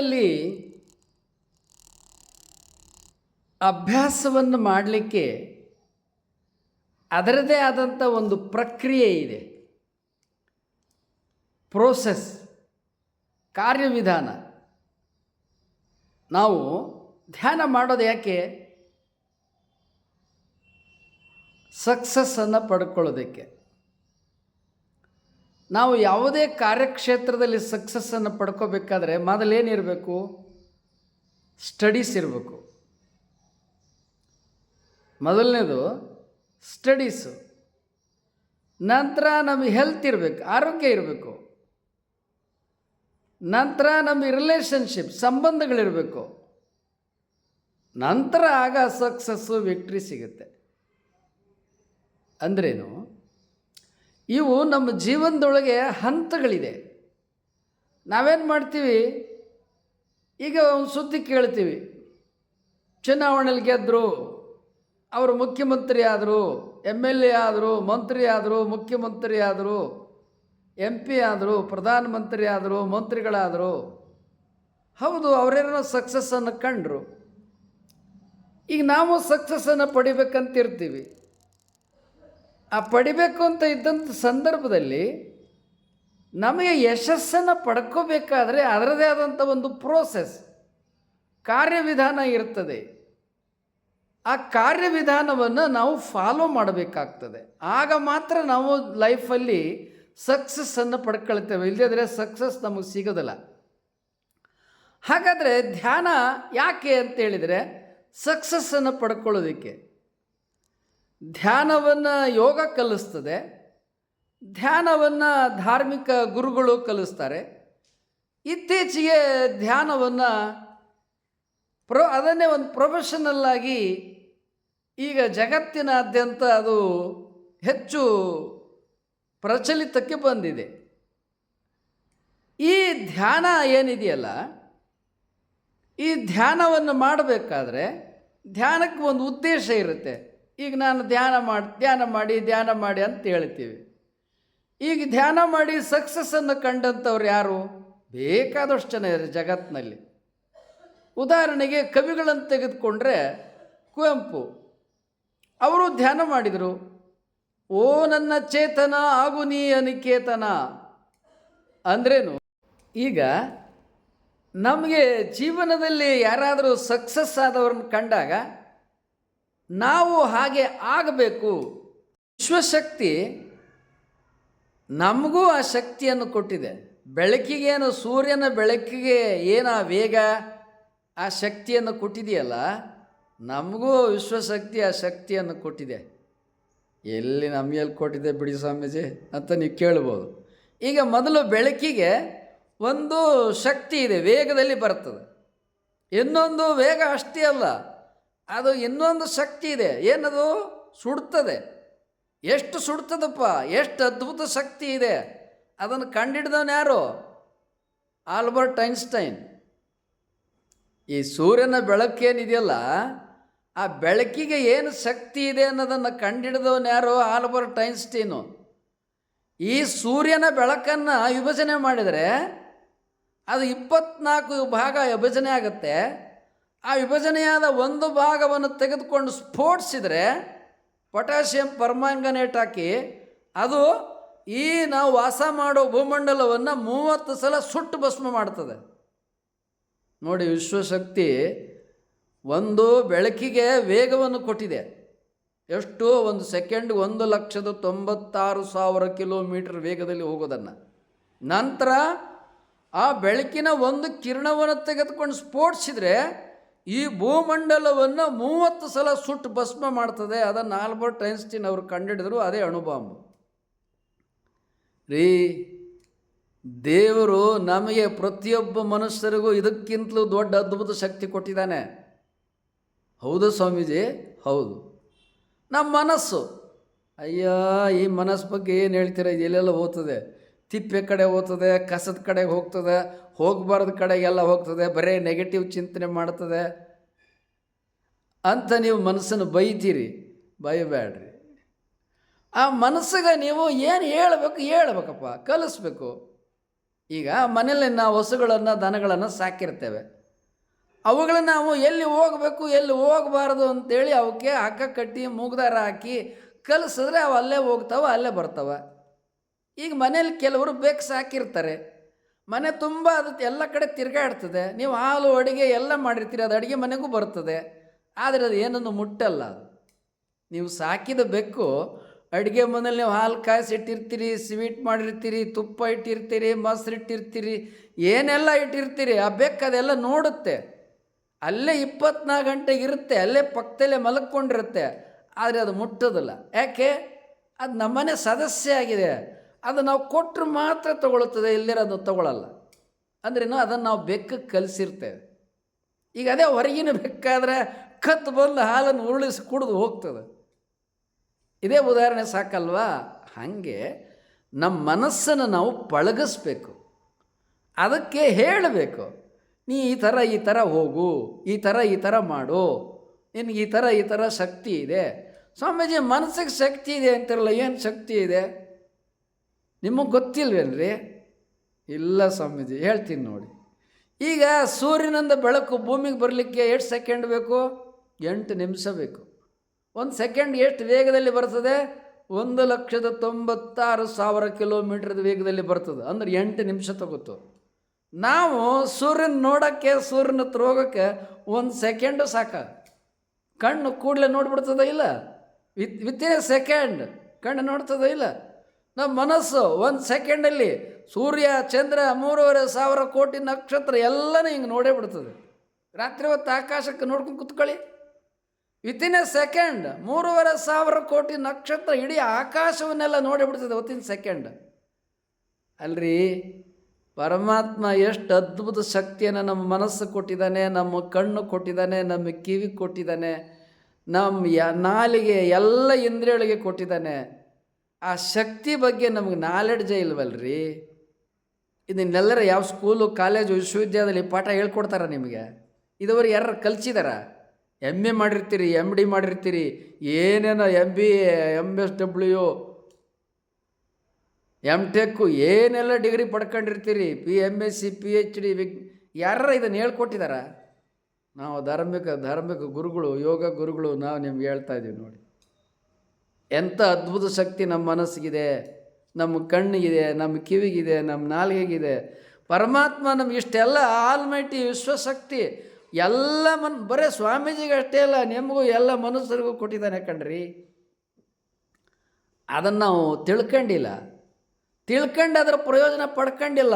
ಧ್ಯಾನದಲ್ಲಿ ಅಭ್ಯಾಸವನ್ನು ಮಾಡಲಿಕ್ಕೆ ಅದರದೇ ಆದಂಥ ಒಂದು ಪ್ರಕ್ರಿಯೆ ಇದೆ. ಪ್ರೋಸೆಸ್ ಕಾರ್ಯವಿಧಾನ. ನಾವು ಧ್ಯಾನ ಮಾಡೋದು ಯಾಕೆ? ಸಕ್ಸಸ್ಸನ್ನು ಪಡ್ಕೊಳ್ಳೋದಕ್ಕೆ. ನಾವು ಯಾವುದೇ ಕಾರ್ಯಕ್ಷೇತ್ರದಲ್ಲಿ ಸಕ್ಸಸ್ಸನ್ನು ಪಡ್ಕೋಬೇಕಾದ್ರೆ ಮೊದಲೇನಿರಬೇಕು ಸ್ಟಡೀಸ್ ಇರಬೇಕು. ಮೊದಲನೇದು ಸ್ಟಡೀಸು ನಂತರ ನಮಗೆ ಹೆಲ್ತ್ ಇರಬೇಕು, ಆರೋಗ್ಯ ಇರಬೇಕು. ನಂತರ ನಮ್ಮ ರಿಲೇಷನ್ಶಿಪ್ ಸಂಬಂಧಗಳಿರಬೇಕು. ನಂತರ ಆಗ ಸಕ್ಸಸ್ಸು ವಿಕ್ಟ್ರಿ ಸಿಗುತ್ತೆ. ಅಂದ್ರೇನು? ಇವು ನಮ್ಮ ಜೀವನದೊಳಗೆ ಹಂತಗಳಿದೆ. ನಾವೇನು ಮಾಡ್ತೀವಿ? ಈಗ ಒಂದು ಸುದ್ದಿ ಕೇಳ್ತೀವಿ. ಚುನಾವಣೆಯಲ್ಲಿ ಗೆದ್ದರು ಅವರು ಮುಖ್ಯಮಂತ್ರಿ ಆದರು, ಎಂ ಎಲ್ ಎ ಆದರು, ಮಂತ್ರಿ ಆದರು, ಮುಖ್ಯಮಂತ್ರಿ ಆದರು, ಎಂ ಪಿ ಆದರು, ಪ್ರಧಾನಮಂತ್ರಿ ಆದರು, ಮಂತ್ರಿಗಳಾದರು, ಹೌದು, ಅವರೇನೋ ಸಕ್ಸಸ್ಸನ್ನು ಕಂಡರು. ಈಗ ನಾವು ಸಕ್ಸಸ್ಸನ್ನು ಪಡಿಬೇಕಂತಿರ್ತೀವಿ. ಆ ಪಡಿಬೇಕು ಅಂತ ಇದ್ದಂಥ ಸಂದರ್ಭದಲ್ಲಿ ನಮಗೆ ಯಶಸ್ಸನ್ನು ಪಡ್ಕೋಬೇಕಾದ್ರೆ ಅದರದೇ ಆದಂಥ ಒಂದು ಪ್ರೋಸೆಸ್ ಕಾರ್ಯವಿಧಾನ ಇರ್ತದೆ. ಆ ಕಾರ್ಯವಿಧಾನವನ್ನು ನಾವು ಫಾಲೋ ಮಾಡಬೇಕಾಗ್ತದೆ. ಆಗ ಮಾತ್ರ ನಾವು ಲೈಫಲ್ಲಿ ಸಕ್ಸಸ್ಸನ್ನು ಪಡ್ಕೊಳ್ತೇವೆ. ಇಲ್ಲದಿದ್ರೆ ಸಕ್ಸಸ್ ನಮಗೆ ಸಿಗೋದಿಲ್ಲ. ಹಾಗಾದರೆ ಧ್ಯಾನ ಯಾಕೆ ಅಂತೇಳಿದರೆ ಸಕ್ಸಸ್ಸನ್ನು ಪಡ್ಕೊಳ್ಳೋದಕ್ಕೆ. ಧ್ಯಾನವನ್ನು ಯೋಗ ಕಲಿಸ್ತದೆ. ಧ್ಯಾನವನ್ನು ಧಾರ್ಮಿಕ ಗುರುಗಳು ಕಲಿಸ್ತಾರೆ. ಇತ್ತೀಚೆಗೆ ಧ್ಯಾನವನ್ನು ಪ್ರೊ, ಅದನ್ನೇ ಒಂದು ಪ್ರೊಫೆಷನಲ್ಲಾಗಿ ಈಗ ಜಗತ್ತಿನಾದ್ಯಂತ ಅದು ಹೆಚ್ಚು ಪ್ರಚಲಿತಕ್ಕೆ ಬಂದಿದೆ. ಈ ಧ್ಯಾನ ಏನಿದೆಯಲ್ಲ, ಈ ಧ್ಯಾನವನ್ನು ಮಾಡಬೇಕಾದ್ರೆ ಧ್ಯಾನಕ್ಕೆ ಒಂದು ಉದ್ದೇಶ ಇರುತ್ತೆ. ಈಗ ನಾನು ಧ್ಯಾನ ಮಾಡಿ ಧ್ಯಾನ ಮಾಡಿ ಧ್ಯಾನ ಮಾಡಿ ಅಂತ ಹೇಳ್ತೀವಿ. ಈಗ ಧ್ಯಾನ ಮಾಡಿ ಸಕ್ಸಸ್ಸನ್ನು ಕಂಡಂಥವ್ರು ಯಾರು? ಬೇಕಾದಷ್ಟು ಜನ ಇದ್ದಾರೆ ಜಗತ್ತಿನಲ್ಲಿ ಉದಾಹರಣೆಗೆ ಕವಿಗಳನ್ನು ತೆಗೆದುಕೊಂಡ್ರೆ ಕುವೆಂಪು, ಅವರು ಧ್ಯಾನ ಮಾಡಿದರು, ಓ ನನ್ನ ಚೇತನ, ಆಗು ನೀ ಅನಿಕೇತನ. ಅಂದ್ರೇನು? ಈಗ ನಮಗೆ ಜೀವನದಲ್ಲಿ ಯಾರಾದರೂ ಸಕ್ಸಸ್ ಆದವ್ರನ್ನ ಕಂಡಾಗ ನಾವು ಹಾಗೆ ಆಗಬೇಕು. ವಿಶ್ವಶಕ್ತಿ ನಮಗೂ ಆ ಶಕ್ತಿಯನ್ನು ಕೊಟ್ಟಿದೆ. ಬೆಳಕಿಗೇನು ಸೂರ್ಯನ ಬೆಳಕಿಗೆ ಏನು ಆ ವೇಗ ಆ ಶಕ್ತಿಯನ್ನು ಕೊಟ್ಟಿದೆಯಲ್ಲ, ನಮಗೂ ವಿಶ್ವಶಕ್ತಿ ಆ ಶಕ್ತಿಯನ್ನು ಕೊಟ್ಟಿದೆ. ಎಲ್ಲಿ ನಮಗೆಲ್ಲಿ ಕೊಟ್ಟಿದೆ ಬಿಡಿ ಸ್ವಾಮೀಜಿ ಅಂತ ನೀವು ಕೇಳ್ಬೋದು. ಈಗ ಮೊದಲು ಬೆಳಕಿಗೆ ಒಂದು ಶಕ್ತಿ ಇದೆ, ವೇಗದಲ್ಲಿ ಬರ್ತದೆ. ಇನ್ನೊಂದು ವೇಗ ಅಷ್ಟೇ ಅಲ್ಲ ಅದು ಇನ್ನೊಂದು ಶಕ್ತಿ ಇದೆ. ಏನದು? ಸುಡ್ತದೆ. ಎಷ್ಟು ಸುಡ್ತದಪ್ಪ? ಎಷ್ಟು ಅದ್ಭುತ ಶಕ್ತಿ ಇದೆ. ಅದನ್ನು ಕಂಡಿಡ್ದವನು ಯಾರು? Albert Einstein. ಈ ಸೂರ್ಯನ ಬೆಳಕೇನಿದೆಯಲ್ಲ, ಆ ಬೆಳಕಿಗೆ ಏನು ಶಕ್ತಿ ಇದೆ ಅನ್ನೋದನ್ನು ಕಂಡಿಡಿದವನು ಯಾರು? Albert Einstein. ಈ ಸೂರ್ಯನ ಬೆಳಕನ್ನು ವಿಭಜನೆ ಮಾಡಿದರೆ ಅದು ಇಪ್ಪತ್ನಾಲ್ಕು ಭಾಗ ವಿಭಜನೆ ಆಗುತ್ತೆ. ಆ ವಿಭಜನೆಯಾದ ಒಂದು ಭಾಗವನ್ನು ತೆಗೆದುಕೊಂಡು ಸ್ಫೋಟಿಸಿದರೆ ಪೊಟ್ಯಾಷಿಯಂ ಪರ್ಮಾಂಗನೇಟ್ ಹಾಕಿ ಅದು ಈ ನಾವು ವಾಸ ಮಾಡೋ ಭೂಮಂಡಲವನ್ನು ಮೂವತ್ತು ಸಲ ಸುಟ್ಟು ಭಸ್ಮ ಮಾಡ್ತದೆ. ನೋಡಿ ವಿಶ್ವಶಕ್ತಿ ಒಂದು ಬೆಳಕಿಗೆ ವೇಗವನ್ನು ಕೊಟ್ಟಿದೆ. ಎಷ್ಟು? ಒಂದು ಸೆಕೆಂಡ್ ಒಂದು ಲಕ್ಷದ ತೊಂಬತ್ತಾರು ಸಾವಿರ ಕಿಲೋಮೀಟರ್ ವೇಗದಲ್ಲಿ ಹೋಗೋದನ್ನು. ನಂತರ ಆ ಬೆಳಕಿನ ಒಂದು ಕಿರಣವನ್ನು ತೆಗೆದುಕೊಂಡು ಸ್ಫೋಟಿಸಿದರೆ ಈ ಭೂಮಂಡಲವನ್ನು ಮೂವತ್ತು ಸಲ ಸುಟ್ಟು ಭಸ್ಮ ಮಾಡ್ತದೆ, ಅದನ್ನು ಆಲ್ಬರ್ಟ್ ಐನ್ಸ್ಟೀನ್ ಅವರು ಕಂಡಿಡಿದ್ರು, ಅದೇ ಅಣುಬಾಂಬು. ರೀ, ದೇವರು ನಮಗೆ ಪ್ರತಿಯೊಬ್ಬ ಮನುಷ್ಯರಿಗೂ ಇದಕ್ಕಿಂತಲೂ ದೊಡ್ಡ ಅದ್ಭುತ ಶಕ್ತಿ ಕೊಟ್ಟಿದ್ದಾನೆ. ಹೌದು ಸ್ವಾಮೀಜಿ? ಹೌದು. ನಮ್ಮ ಮನಸ್ಸು. ಅಯ್ಯ, ಈ ಮನಸ್ಸು ಬಗ್ಗೆ ಏನು ಹೇಳ್ತೀರ? ಎಲ್ಲೆಲ್ಲ ಹೋಗ್ತದೆ. ತಿಪ್ಪೆ ಕಡೆ ಹೋಗ್ತದೆ, ಕಸದ ಕಡೆಗೆ ಹೋಗ್ತದೆ, ಹೋಗಬಾರ್ದ ಕಡೆಗೆಲ್ಲ ಹೋಗ್ತದೆ, ಬರೀ ನೆಗೆಟಿವ್ ಚಿಂತನೆ ಮಾಡ್ತದೆ. ಅಂತ ನೀವು ಮನಸ್ಸನ್ನು ಬೈತೀರಿ, ಬೈಬೇಡ್ರಿ. ಆ ಮನಸ್ಸಿಗೆ ನೀವು ಏನು ಹೇಳ್ಬೇಕು, ಹೇಳ್ಬೇಕಪ್ಪ, ಕಲಿಸ್ಬೇಕು. ಈಗ ಮನೇಲಿ ನಾವು ಹಸುಗಳನ್ನು, ದನಗಳನ್ನು ಸಾಕಿರ್ತೇವೆ. ಅವುಗಳನ್ನ ನಾವು ಎಲ್ಲಿ ಹೋಗಬೇಕು, ಎಲ್ಲಿ ಹೋಗಬಾರ್ದು ಅಂತೇಳಿ ಅವಕ್ಕೆ ಹಗ್ಗ ಕಟ್ಟಿ, ಮೂಗ್ದಾರ ಹಾಕಿ ಕಲಿಸಿದ್ರೆ ಅವು ಅಲ್ಲೇ ಹೋಗ್ತಾವೆ, ಅಲ್ಲೇ ಬರ್ತಾವೆ. ಈಗ ಮನೇಲಿ ಕೆಲವರು ಬೇಕು ಸಾಕಿರ್ತಾರೆ. ಮನೆ ತುಂಬ ಅದು ಎಲ್ಲ ಕಡೆ ತಿರುಗಾಡ್ತದೆ ನೀವು ಹಾಲು, ಅಡುಗೆ ಎಲ್ಲ ಮಾಡಿರ್ತೀರಿ, ಅದು ಅಡುಗೆ ಮನೆಗೂ ಬರ್ತದೆ. ಆದರೆ ಅದು ಏನನ್ನು ಮುಟ್ಟಲ್ಲ ಅದು. ನೀವು ಸಾಕಿದ ಬೆಕ್ಕು, ಅಡುಗೆ ಮನೇಲಿ ನೀವು ಹಾಲು ಕಾಯಿಸಿ ಇಟ್ಟಿರ್ತೀರಿ ಸ್ವೀಟ್ ಮಾಡಿರ್ತೀರಿ, ತುಪ್ಪ ಇಟ್ಟಿರ್ತೀರಿ, ಮೊಸರು ಇಟ್ಟಿರ್ತೀರಿ, ಏನೆಲ್ಲ ಇಟ್ಟಿರ್ತೀರಿ, ಆ ಬೆಕ್ಕು ಅದೆಲ್ಲ ನೋಡುತ್ತೆ. ಅಲ್ಲೇ ಇಪ್ಪತ್ನಾಲ್ಕು ಗಂಟೆಗೆ ಇರುತ್ತೆ, ಅಲ್ಲೇ ಪಕ್ಕದಲ್ಲೇ ಮಲಕ್ಕೊಂಡಿರುತ್ತೆ ಆದರೆ ಅದು ಮುಟ್ಟೋದಿಲ್ಲ. ಯಾಕೆ? ಅದು ನಮ್ಮನೆ ಸದಸ್ಯ ಆಗಿದೆ. ಅದು ನಾವು ಕೊಟ್ಟರು ಮಾತ್ರ ತಗೊಳ್ಳುತ್ತದೆ ಎಲ್ಲರೂ ಅದು ತಗೊಳ್ಳಲ್ಲ ಅಂದ್ರೇನು ಅದನ್ನು ನಾವು ಬೆಕ್ಕಕ್ಕೆ ಕಲಿಸಿರ್ತೇವೆ. ಈಗ ಅದೇ ಹೊರಗಿನ ಬೆಕ್ಕಾದರೆ ಕತ್ತು ಬಂದು ಹಾಲನ್ನು ಉರುಳಿಸಿ ಕುಡಿದು ಹೋಗ್ತದೆ. ಇದೇ ಉದಾಹರಣೆ ಸಾಕಲ್ವಾ? ಹಾಗೆ ನಮ್ಮ ಮನಸ್ಸನ್ನು ನಾವು ಪಳಗಿಸ್ಬೇಕು. ಅದಕ್ಕೆ ಹೇಳಬೇಕು, ನೀ ಈ ಥರ ಈ ಥರ ಹೋಗು, ಈ ಥರ ಈ ಥರ ಮಾಡು, ನಿನಗೆ ಈ ಥರ ಈ ಥರ ಶಕ್ತಿ ಇದೆ. ಸ್ವಾಮೀಜಿ, ಮನಸ್ಸಿಗೆ ಶಕ್ತಿ ಇದೆ ಅಂತಿರಲ್ಲ, ಏನು ಶಕ್ತಿ ಇದೆ? ನಿಮಗೆ ಗೊತ್ತಿಲ್ವೇನ್ರಿ? ಇಲ್ಲ ಸ್ವಾಮೀಜಿ, ಹೇಳ್ತೀನಿ ನೋಡಿ. ಈಗ ಸೂರ್ಯನಿಂದ ಬೆಳಕು ಭೂಮಿಗೆ ಬರಲಿಕ್ಕೆ ಎಷ್ಟು ಸೆಕೆಂಡ್ ಬೇಕು? ಎಂಟು ನಿಮಿಷ ಬೇಕು. ಒಂದು ಸೆಕೆಂಡ್ ಎಷ್ಟು ವೇಗದಲ್ಲಿ ಬರ್ತದೆ? ಒಂದು ಲಕ್ಷದ ತೊಂಬತ್ತಾರು ಸಾವಿರ ಕಿಲೋಮೀಟ್ರದ ವೇಗದಲ್ಲಿ ಬರ್ತದೆ. ಅಂದ್ರೆ ಎಂಟು ನಿಮಿಷ ತಗೋತು. ನಾವು ಸೂರ್ಯನ ನೋಡೋಕ್ಕೆ, ಸೂರ್ಯನ ಹತ್ರ ಹೋಗೋಕ್ಕೆ ಒಂದು ಸೆಕೆಂಡು ಸಾಕ. ಕಣ್ಣು ಕೂಡಲೇ ನೋಡ್ಬಿಡ್ತದ ಇಲ್ಲ? ವಿತ್ ವಿತ್ ಎ ಸೆಕೆಂಡ್ ಕಣ್ಣು ನೋಡ್ತದ ಇಲ್ಲ? ನಮ್ಮ ಮನಸ್ಸು ಒಂದು ಸೆಕೆಂಡಲ್ಲಿ ಸೂರ್ಯ, ಚಂದ್ರ, ಮೂರುವರೆ ಸಾವಿರ ಕೋಟಿ ನಕ್ಷತ್ರ ಎಲ್ಲನೂ ಹಿಂಗೆ ನೋಡೇ ಬಿಡ್ತದೆ. ರಾತ್ರಿ ಹೊತ್ತು ಆಕಾಶಕ್ಕೆ ನೋಡ್ಕೊಂಡು ಕುತ್ಕೊಳ್ಳಿ. ವಿತಿನ್ ಎ ಸೆಕೆಂಡ್ ಮೂರುವರೆ ಸಾವಿರ ಕೋಟಿ ನಕ್ಷತ್ರ ಇಡೀ ಆಕಾಶವನ್ನೆಲ್ಲ ನೋಡಿ ಬಿಡ್ತದೆ ವಿತಿನ್ ಸೆಕೆಂಡ್. ಅಲ್ರಿ, ಪರಮಾತ್ಮ ಎಷ್ಟು ಅದ್ಭುತ ಶಕ್ತಿಯನ್ನು ನಮ್ಮ ಮನಸ್ಸು ಕೊಟ್ಟಿದ್ದಾನೆ, ನಮ್ಮ ಕಣ್ಣು ಕೊಟ್ಟಿದ್ದಾನೆ, ನಮ್ಮ ಕಿವಿ ಕೊಟ್ಟಿದ್ದಾನೆ, ನಮ್ಮ ಯ, ನಾಲಿಗೆ ಎಲ್ಲ ಇಂದ್ರಿಯಗಳಿಗೆ ಕೊಟ್ಟಿದ್ದಾನೆ. ಆ ಶಕ್ತಿ ಬಗ್ಗೆ ನಮಗೆ ನಾಲೆಡ್ಜೇ ಇಲ್ವಲ್ರಿ? ಇದನ್ನೆಲ್ಲರ ಯಾವ ಸ್ಕೂಲು ಕಾಲೇಜು ವಿಶ್ವವಿದ್ಯಾಲಯದಲ್ಲಿ ಪಾಠ ಹೇಳ್ಕೊಡ್ತಾರ ನಿಮಗೆ? ಇದುವರೆಗೆ ಯಾರು ಕಲಿಸಿದಾರ? ಎಂ ಎ ಮಾಡಿರ್ತೀರಿ ಎಂ ಡಿ ಮಾಡಿರ್ತೀರಿ, ಏನೇನೋ M B M S W M tech ಏನೆಲ್ಲ degree ಪಡ್ಕೊಂಡಿರ್ತೀರಿ? P M S C P H D ವಿಗ್ ಯಾರ ಇದನ್ನು ಹೇಳ್ಕೊಟ್ಟಿದಾರ? ನಾವು ಧಾರ್ಮಿಕ ಧಾರ್ಮಿಕ ಗುರುಗಳು, ಯೋಗ ಗುರುಗಳು ನಾವು ನಿಮ್ಗೆ ಹೇಳ್ತಾ ಇದ್ದೀವಿ ನೋಡಿ. ಎಂಥ ಅದ್ಭುತ ಶಕ್ತಿ ನಮ್ಮ ಮನಸ್ಸಿಗಿದೆ, ನಮ್ಮ ಕಣ್ಣಿಗಿದೆ, ನಮ್ಮ ಕಿವಿಗಿದೆ, ನಮ್ಮ ನಾಲಿಗೆಗಿದೆ. ಪರಮಾತ್ಮ ನಮ್ಗೆ ಇಷ್ಟೆಲ್ಲ ಆಲ್ಮೈಟಿ ವಿಶ್ವಶಕ್ತಿ ಎಲ್ಲ ಮನ್, ಬರೀ ಸ್ವಾಮೀಜಿಗೆ ಅಷ್ಟೇ ಅಲ್ಲ, ನಿಮಗೂ ಎಲ್ಲ ಮನುಷ್ಯರಿಗೂ ಕೊಟ್ಟಿದ್ದಾನೆ ಕಣ್ರಿ. ಅದನ್ನು ನಾವು ತಿಳ್ಕೊಂಡಿಲ್ಲ. ತಿಳ್ಕೊಂಡು ಅದರ ಪ್ರಯೋಜನ ಪಡ್ಕೊಂಡಿಲ್ಲ.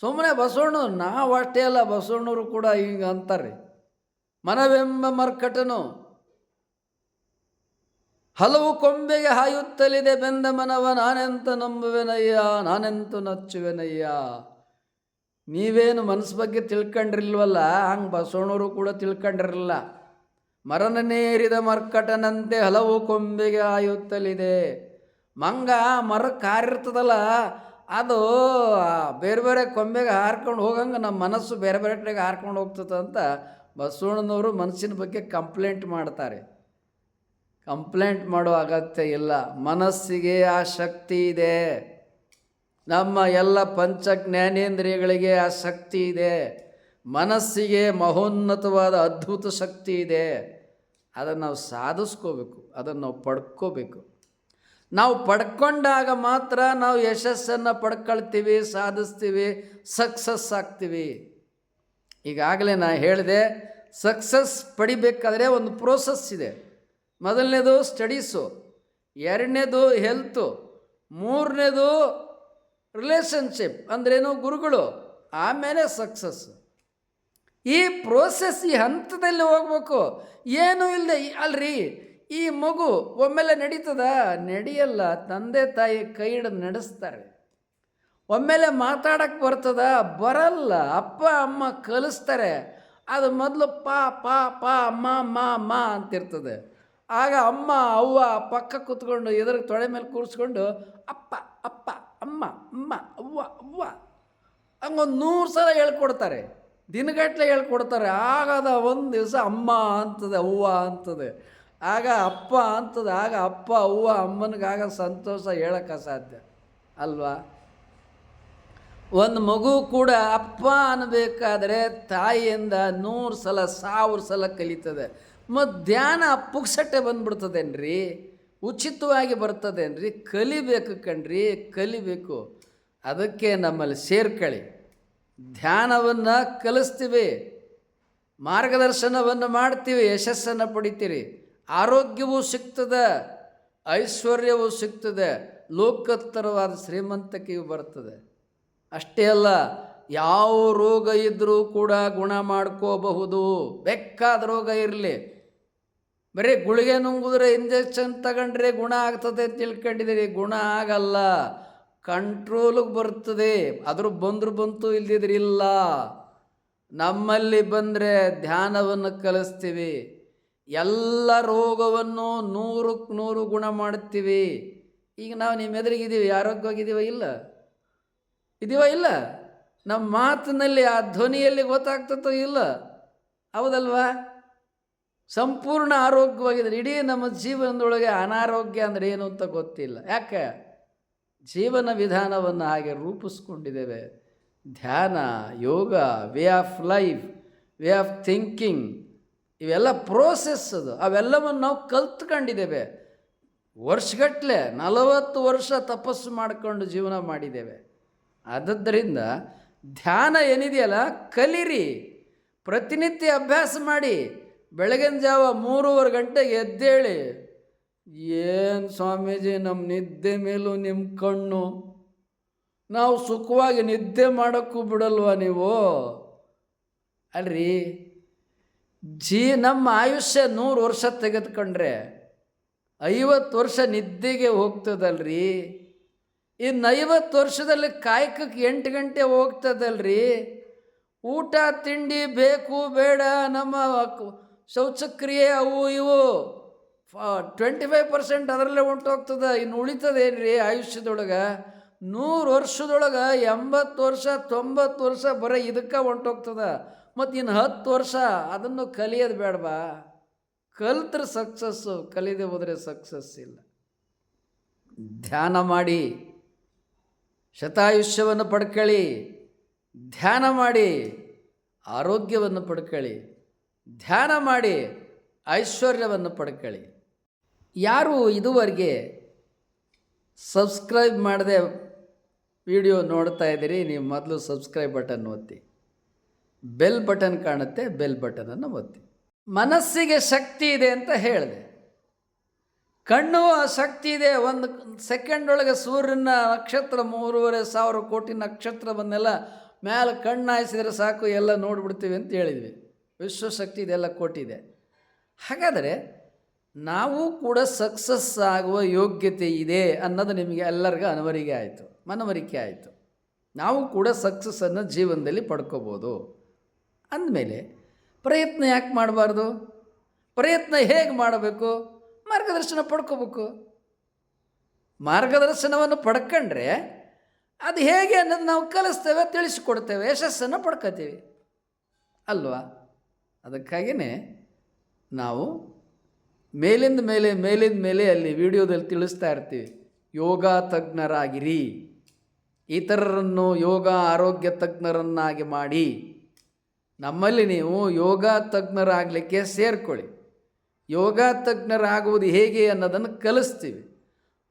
ಸುಮ್ಮನೆ ಬಸವಣ್ಣ ನಾವು ಅಷ್ಟೇ ಅಲ್ಲ, ಬಸವಣ್ಣವರು ಕೂಡ ಹಿಂಗೆ ಅಂತಾರೆ. ಮನವೆಂಬ ಮರ್ಕಟನು. ಹಲವು ಕೊಂಬೆಗೆ ಹಾಯುತ್ತಲಿದೆ ಬೆಂದ ಮನವ ನಾನೆಂತ ನಂಬುವೆನಯ್ಯ, ನಾನೆಂತು ನಚ್ಚುವೆನಯ್ಯ? ನೀವೇನು ಮನಸ್ಸು ಬಗ್ಗೆ ತಿಳ್ಕೊಂಡಿರ್ಲಿಲ್ವಲ್ಲ? ಹಂಗೆ ಬಸವಣ್ಣವರು ಕೂಡ ತಿಳ್ಕೊಂಡಿರಲಿಲ್ಲ. ಮರನನೇರಿದ ಮರ್ಕಟನಂತೆ ಹಲವು ಕೊಂಬೆಗೆ ಹಾಯುತ್ತಲಿದೆ. ಮಂಗ, ಮರ ಕಾರಿರ್ತದಲ್ಲ, ಅದು ಬೇರೆ ಬೇರೆ ಕೊಂಬೆಗೆ ಹಾರ್ಕೊಂಡು ಹೋಗಂಗೆ ನಮ್ಮ ಮನಸ್ಸು ಬೇರೆ ಬೇರೆ ಕಡೆಗೆ ಹಾರ್ಕೊಂಡು ಹೋಗ್ತದೆ ಅಂತ ಬಸವಣ್ಣನವರು ಮನಸ್ಸಿನ ಬಗ್ಗೆ ಕಂಪ್ಲೇಂಟ್ ಮಾಡ್ತಾರೆ. ಕಂಪ್ಲೇಂಟ್ ಮಾಡೋ ಅಗತ್ಯ ಇಲ್ಲ. ಮನಸ್ಸಿಗೆ ಆ ಶಕ್ತಿ ಇದೆ. ನಮ್ಮ ಎಲ್ಲ ಪಂಚ ಜ್ಞಾನೇಂದ್ರಿಯಗಳಿಗೆ ಆ ಶಕ್ತಿ ಇದೆ. ಮನಸ್ಸಿಗೆ ಮಹೋನ್ನತವಾದ ಅದ್ಭುತ ಶಕ್ತಿ ಇದೆ. ಅದನ್ನು ನಾವು ಸಾಧಿಸ್ಕೋಬೇಕು. ಅದನ್ನು ನಾವು ಪಡ್ಕೋಬೇಕು. ನಾವು ಪಡ್ಕೊಂಡಾಗ ಮಾತ್ರ ನಾವು ಯಶಸ್ಸನ್ನು ಪಡ್ಕೊಳ್ತೀವಿ, ಸಾಧಿಸ್ತೀವಿ, ಸಕ್ಸಸ್ ಆಗ್ತೀವಿ. ಈಗಾಗಲೇ ನಾನು ಹೇಳಿದೆ, ಸಕ್ಸಸ್ ಪಡಿಬೇಕಾದ್ರೆ ಒಂದು ಪ್ರೋಸೆಸ್ ಇದೆ. ಮೊದಲನೇದು ಸ್ಟಡೀಸು, ಎರಡನೇದು ಹೆಲ್ತು, ಮೂರನೇದು ರಿಲೇಷನ್ಶಿಪ್ ಅಂದ್ರೇನು ಗುರುಗಳು, ಆಮೇಲೆ ಸಕ್ಸಸ್. ಈ ಪ್ರೋಸೆಸ್ ಈ ಹಂತದಲ್ಲಿ ಹೋಗ್ಬೇಕು. ಏನೂ ಇಲ್ಲದೆ ಅಲ್ರಿ, ಈ ಮಗು ಒಮ್ಮೆಲೆ ನಡೀತದ? ನಡೆಯಲ್ಲ, ತಂದೆ ತಾಯಿ ಕೈ ಹಿಡಿದು ನಡೆಸ್ತಾರೆ. ಒಮ್ಮೆಲೆ ಮಾತಾಡಕ್ಕೆ ಬರ್ತದ? ಬರಲ್ಲ. ಅಪ್ಪ, ಅಮ್ಮ ಕಲಿಸ್ತಾರೆ. ಅದು ಮೊದಲು ಪಾ ಪಾ ಪಾ, ಮಾ ಮಾ ಮಾ ಅಂತಿರ್ತದೆ. ಆಗ ಅಮ್ಮ, ಅವ್ವ ಪಕ್ಕ ಕೂತ್ಕೊಂಡು ಎದುರು ತೊಳೆ ಮೇಲೆ ಕೂರಿಸ್ಕೊಂಡು, ಅಪ್ಪ ಅಪ್ಪ, ಅಮ್ಮ ಅಮ್ಮ, ಅವ್ವ ಅವ್ವ. ಹಂಗೊಂದು ನೂರು ಸಲ ಹೇಳ್ಕೊಡ್ತಾರೆ. ದಿನಗಟ್ಟಲೆ ಹೇಳ್ಕೊಡ್ತಾರೆ. ಆಗದ ಒಂದು ದಿವಸ ಅಮ್ಮ ಅಂತದೆ, ಅವ್ವ ಅಂತದೆ. ಆಗ ಅಪ್ಪ ಅಂತದೆ, ಆಗ ಅಪ್ಪ, ಅವ್ವ ಅಮ್ಮನಿಗಾಗ ಸಂತೋಷ ಹೇಳೋಕ್ಕೆ ಸಾಧ್ಯ ಅಲ್ವಾ? ಒಂದು ಮಗು ಕೂಡ ಅಪ್ಪ ಅನ್ನಬೇಕಾದ್ರೆ ತಾಯಿಯಿಂದ ನೂರು ಸಲ, ಸಾವಿರ ಸಲ ಕಲಿತದೆ. ಮತ್ತು ಧ್ಯಾನ ಪುಕ್ಸಟ್ಟೆ ಬಂದ್ಬಿಡ್ತದೇನ್ರಿ? ಉಚಿತವಾಗಿ ಬರ್ತದೇನ್ರಿ? ಕಲಿಬೇಕು ಕಣ್ರಿ, ಕಲಿಬೇಕು. ಅದಕ್ಕೆ ನಮ್ಮಲ್ಲಿ ಸೇರ್ಕಳಿ. ಧ್ಯಾನವನ್ನು ಕಲಿಸ್ತೀವಿ. ಮಾರ್ಗದರ್ಶನವನ್ನು ಮಾಡ್ತೀವಿ. ಯಶಸ್ಸನ್ನು ಪಡಿತೀರಿ. ಆರೋಗ್ಯವೂ ಸಿಗ್ತದೆ. ಐಶ್ವರ್ಯವೂ ಸಿಗ್ತದೆ. ಲೋಕೋತ್ತರವಾದ ಶ್ರೀಮಂತಿಕೆಯೂ ಬರ್ತದೆ. ಅಷ್ಟೇ ಅಲ್ಲ, ಯಾವ ರೋಗ ಇದ್ದರೂ ಕೂಡ ಗುಣ ಮಾಡ್ಕೋಬಹುದು. ಬೆಕ್ಕಾದ ರೋಗ ಇರಲಿ. ಬರೀ ಗುಳಿಗೆ ನುಂಗಿದ್ರೆ ಇಂಜೆಕ್ಷನ್ ತಗೊಂಡ್ರೆ ಗುಣ ಆಗ್ತದೆ ಅಂತ ತಿಳ್ಕೊಂಡಿದ್ದೀರಿ ಗುಣ ಆಗಲ್ಲ. ಕಂಟ್ರೋಲಿಗೆ ಬರ್ತದೆ. ಅದ್ರ ಬಂದ್ರು ಬಂತು ಇಲ್ದಿದ್ರೆ ಇಲ್ಲ. ನಮ್ಮಲ್ಲಿ ಬಂದರೆ ಧ್ಯಾನವನ್ನು ಕಲಿಸ್ತೀವಿ. ಎಲ್ಲ ರೋಗವನ್ನು ನೂರಕ್ಕೆ ನೂರು ಗುಣ ಮಾಡ್ತೀವಿ. ಈಗ ನಾವು ನಿಮ್ಮ ಎದುರಿಗಿದ್ದೀವಿ. ಆರೋಗ್ಯವಾಗಿದ್ದೀವ? ಇಲ್ಲ. ಇದೀವ? ಇಲ್ಲ. ನಮ್ಮ ಮಾತಿನಲ್ಲಿ, ಆ ಧ್ವನಿಯಲ್ಲಿ ಗೊತ್ತಾಗ್ತದೋ? ಇಲ್ಲ. ಹೌದಲ್ವಾ? ಸಂಪೂರ್ಣ ಆರೋಗ್ಯವಾಗಿದ್ದರೆ, ಇಡೀ ನಮ್ಮ ಜೀವನದೊಳಗೆ ಅನಾರೋಗ್ಯ ಅಂದರೆ ಏನು ಅಂತ ಗೊತ್ತಿಲ್ಲ. ಯಾಕೆ? ಜೀವನ ವಿಧಾನವನ್ನು ಹಾಗೆ ರೂಪಿಸ್ಕೊಂಡಿದ್ದೇವೆ. ಧ್ಯಾನ, yoga, way of life, way of thinking, ಇವೆಲ್ಲ ಪ್ರೋಸೆಸ್ ಅದು. ಅವೆಲ್ಲವನ್ನು ನಾವು ಕಲ್ತ್ಕೊಂಡಿದ್ದೇವೆ. ವರ್ಷಗಟ್ಟಲೆ ನಲವತ್ತು ವರ್ಷ ತಪಸ್ಸು ಮಾಡಿಕೊಂಡು ಜೀವನ ಮಾಡಿದ್ದೇವೆ. ಆದ್ದರಿಂದ ಧ್ಯಾನ ಏನಿದೆಯಲ್ಲ, ಕಲಿರಿ, ಪ್ರತಿನಿತ್ಯ ಅಭ್ಯಾಸ ಮಾಡಿ ಬೆಳಗಿನ ಜಾವ ಮೂರುವರೆ ಗಂಟೆಗೆ ಎದ್ದೇಳಿ, ಏನು ಸ್ವಾಮೀಜಿ ನಮ್ಮ ನಿದ್ದೆ ಮೇಲೂ ನಿಮ್ಮ ಕಣ್ಣು? ನಾವು ಸುಖವಾಗಿ ನಿದ್ದೆ ಮಾಡೋಕ್ಕೂ ಬಿಡಲ್ವ ನೀವು? ಅಲ್ರಿ, ಜೀ, ನಮ್ಮ ಆಯುಷ್ಯ ನೂರು ವರ್ಷ ತೆಗೆದುಕೊಂಡ್ರೆ ಐವತ್ತು ವರ್ಷ ನಿದ್ದೆಗೆ ಹೋಗ್ತದಲ್ರಿ? ಇನ್ನು ಐವತ್ತು ವರ್ಷದಲ್ಲಿ ಕಾಯಕಕ್ಕೆ ಎಂಟು ಗಂಟೆ ಹೋಗ್ತದಲ್ರಿ? ಊಟ, ತಿಂಡಿ ಬೇಕು, ಬೇಡ, ನಮ್ಮ ಶೌಚಕ್ರಿಯೆ ಅವು ಇವು. ಟ್ವೆಂಟಿ ಫೈವ್ ಪರ್ಸೆಂಟ್ ಅದರಲ್ಲೇ ಹೊಂಟೋಗ್ತದೆ ಇನ್ನು ಉಳಿತದೇನ್ರಿ ಆಯುಷ್ಯದೊಳಗೆ? ನೂರು ವರ್ಷದೊಳಗೆ ಎಂಬತ್ತು ವರ್ಷ, ತೊಂಬತ್ತು ವರ್ಷ ಬರೀ ಇದಕ್ಕೆ ಹೊಂಟೋಗ್ತದೆ ಮತ್ತು ಇನ್ನು ಹತ್ತು ವರ್ಷ ಅದನ್ನು ಕಲಿಯೋದು ಬೇಡವಾ? ಕಲ್ತ್ರೆ ಸಕ್ಸಸ್ಸು ಕಲಿದೆ ಹೋದರೆ ಸಕ್ಸಸ್ ಇಲ್ಲ. ಧ್ಯಾನ ಮಾಡಿ, ಶತಾಯುಷ್ಯವನ್ನು ಪಡ್ಕೊಳ್ಳಿ ಧ್ಯಾನ ಮಾಡಿ, ಆರೋಗ್ಯವನ್ನು ಪಡ್ಕೊಳ್ಳಿ ಧ್ಯಾನ ಮಾಡಿ ಐಶ್ವರ್ಯವನ್ನು ಪಡ್ಕೊಳ್ಳಿ. ಯಾರು ಇದುವರೆಗೆ ಸಬ್ಸ್ಕ್ರೈಬ್ ಮಾಡದೆ ವಿಡಿಯೋ ನೋಡ್ತಾ ಇದ್ದೀರಿ, ನೀವು ಮೊದಲು ಸಬ್ಸ್ಕ್ರೈಬ್ ಬಟನ್ ಒತ್ತಿ. ಬೆಲ್ ಬಟನ್ ಕಾಣುತ್ತೆ, ಬೆಲ್ ಬಟನನ್ನು ಒತ್ತಿ. ಮನಸ್ಸಿಗೆ ಶಕ್ತಿ ಇದೆ ಅಂತ ಹೇಳಿದೆ. ಕಣ್ಣು ಆ ಶಕ್ತಿ ಇದೆ, ಒಂದು ಸೆಕೆಂಡ್ ಒಳಗೆ ಸೂರ್ಯನ ನಕ್ಷತ್ರ, ಮೂರುವರೆ ಸಾವಿರ ಕೋಟಿ ನಕ್ಷತ್ರವನ್ನೆಲ್ಲ ಮೇಲೆ ಕಣ್ಣು ಹಾಯಿಸಿದರೆ ಸಾಕು, ಎಲ್ಲ ನೋಡಿಬಿಡ್ತೀವಿ ಅಂತ ಹೇಳಿದ್ವಿ. ವಿಶ್ವಶಕ್ತಿ ಇದೆಲ್ಲ ಕೊಟ್ಟಿದೆ. ಹಾಗಾದರೆ ನಾವು ಕೂಡ ಸಕ್ಸಸ್ ಆಗುವ ಯೋಗ್ಯತೆ ಇದೆ ಅನ್ನೋದು ನಿಮಗೆ ಎಲ್ಲರಿಗೂ ಅನವರಿಕೆ ಆಯಿತು, ಮನವರಿಕೆ ಆಯಿತು. ನಾವು ಕೂಡ ಸಕ್ಸಸ್ಸನ್ನು ಜೀವನದಲ್ಲಿ ಪಡ್ಕೋಬೋದು. ಅಂದಮೇಲೆ ಪ್ರಯತ್ನ ಯಾಕೆ ಮಾಡಬಾರ್ದು? ಪ್ರಯತ್ನ ಹೇಗೆ ಮಾಡಬೇಕು? ಮಾರ್ಗದರ್ಶನ ಪಡ್ಕೋಬೇಕು. ಮಾರ್ಗದರ್ಶನವನ್ನು ಪಡ್ಕೊಂಡ್ರೆ ಅದು ಹೇಗೆ ಅನ್ನೋದು ನಾವು ಕಲಿಸ್ತೇವೆ, ತಿಳಿಸಿಕೊಡ್ತೇವೆ, ಯಶಸ್ಸನ್ನು ಪಡ್ಕೋತೀವಿ. ಅಲ್ವಾ? ಅದಕ್ಕಾಗಿಯೇ ನಾವು ಮೇಲಿಂದ ಮೇಲೆ ಮೇಲಿಂದ ಮೇಲೆ ಅಲ್ಲಿ ವಿಡಿಯೋದಲ್ಲಿ ತಿಳಿಸ್ತಾ ಇರ್ತೀವಿ. ಯೋಗ ತಜ್ಞರಾಗಿರಿ. ಇತರರನ್ನು ಯೋಗ ಆರೋಗ್ಯ ತಜ್ಞರನ್ನಾಗಿ ಮಾಡಿ. ನಮ್ಮಲ್ಲಿ ನೀವು ಯೋಗ ತಜ್ಞರಾಗಲಿಕ್ಕೆ ಸೇರ್ಕೊಳ್ಳಿ. ಯೋಗ ತಜ್ಞರಾಗುವುದು ಹೇಗೆ ಅನ್ನೋದನ್ನು ಕಲಿಸ್ತೀವಿ.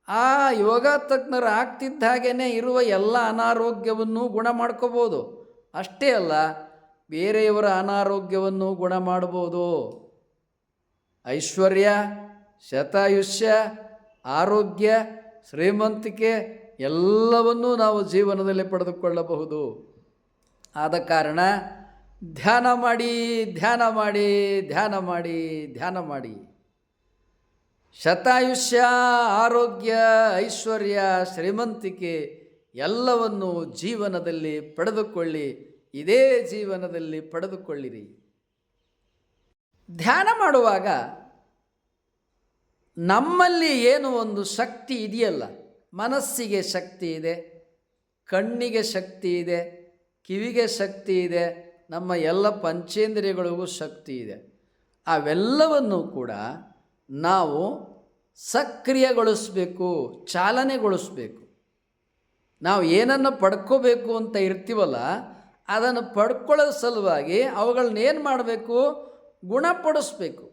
ಆ ಯೋಗ ತಜ್ಞರು ಆಗ್ತಿದ್ದ ಹಾಗೇ ಇರುವ ಎಲ್ಲ ಅನಾರೋಗ್ಯವನ್ನು ಗುಣ ಮಾಡ್ಕೋಬೋದು. ಅಷ್ಟೇ ಅಲ್ಲ ಬೇರೆಯವರ ಅನಾರೋಗ್ಯವನ್ನು ಗುಣ ಮಾಡಬಹುದು ಐಶ್ವರ್ಯ, ಶತಾಯುಷ್ಯ, ಆರೋಗ್ಯ, ಶ್ರೀಮಂತಿಕೆ ಎಲ್ಲವನ್ನೂ ನಾವು ಜೀವನದಲ್ಲಿ ಪಡೆದುಕೊಳ್ಳಬಹುದು. ಆದ ಕಾರಣ ಧ್ಯಾನ ಮಾಡಿ ಧ್ಯಾನ ಮಾಡಿ ಧ್ಯಾನ ಮಾಡಿ ಧ್ಯಾನ ಮಾಡಿ. ಶತಾಯುಷ್ಯ, ಆರೋಗ್ಯ, ಐಶ್ವರ್ಯ, ಶ್ರೀಮಂತಿಕೆ ಎಲ್ಲವನ್ನು ಜೀವನದಲ್ಲಿ ಪಡೆದುಕೊಳ್ಳಿ. ಇದೇ ಜೀವನದಲ್ಲಿ ಪಡೆದುಕೊಳ್ಳಿರಿ. ಧ್ಯಾನ ಮಾಡುವಾಗ ನಮ್ಮಲ್ಲಿ ಏನು ಒಂದು ಶಕ್ತಿ ಇದೆಯಲ್ಲ? ಮನಸ್ಸಿಗೆ ಶಕ್ತಿ ಇದೆ, ಕಣ್ಣಿಗೆ ಶಕ್ತಿ ಇದೆ, ಕಿವಿಗೆ ಶಕ್ತಿ ಇದೆ, ನಮ್ಮ ಎಲ್ಲ ಪಂಚೇಂದ್ರಿಯಗಳಿಗೂ ಶಕ್ತಿ ಇದೆ. ಅವೆಲ್ಲವನ್ನು ಕೂಡ ನಾವು ಸಕ್ರಿಯಗೊಳಿಸಬೇಕು, ಚಾಲನೆಗೊಳಿಸಬೇಕು. ನಾವು ಏನನ್ನು ಪಡ್ಕೋಬೇಕು ಅಂತ ಇರ್ತೀವಲ್ಲ ಅದನ್ನು ಪಡ್ಕೊಳ್ಳೋ ಸಲುವಾಗಿ ಅವುಗಳನ್ನ ಏನು ಮಾಡಬೇಕು? ಗುಣಪಡಿಸ್ಬೇಕು.